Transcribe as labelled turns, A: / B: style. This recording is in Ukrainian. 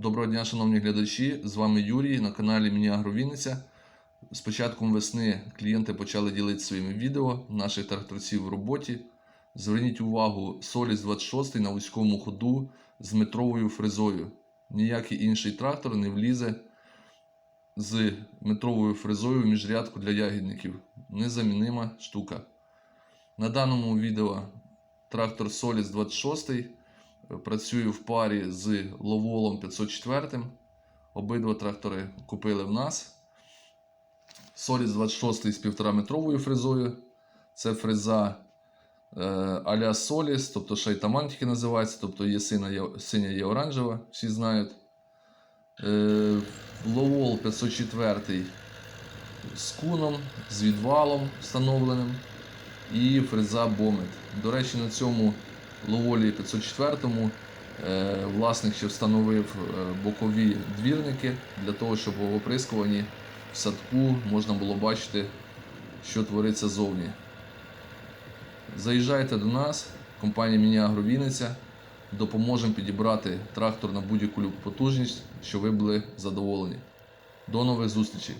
A: Доброго дня, шановні глядачі. З вами Юрій на каналі Мініагро Вінниця. З початком весни клієнти почали ділитися своїми відео наших тракторців в роботі. Зверніть увагу, Соліс 26 на вузькому ходу з метровою фрезою. Ніякий інший трактор не влізе з метровою фрезою в міжрядку для ягідників. Незамінима штука. На даному відео трактор Solis 26 працює в парі з Ловолом 504. Обидва трактори купили в нас. Solis 26 з 1,5 метровою фрезою. Це фреза е, а-ля Solis, тобто тільки називається, тобто є синя, є, синя є оранжева, всі знають. Е, Ловол 504 з куном, з відвалом встановленим і фреза Бомет. До речі, на цьому Ловолі 504 е, власник ще встановив е, бокові двірники для того, щоб в оприскуванні в садку можна було бачити, що твориться зовні. Заїжджайте до нас, компанія Мініагро Вінниця. Допоможемо підібрати трактор на будь-яку потужність, щоб ви були задоволені. До нових зустрічей!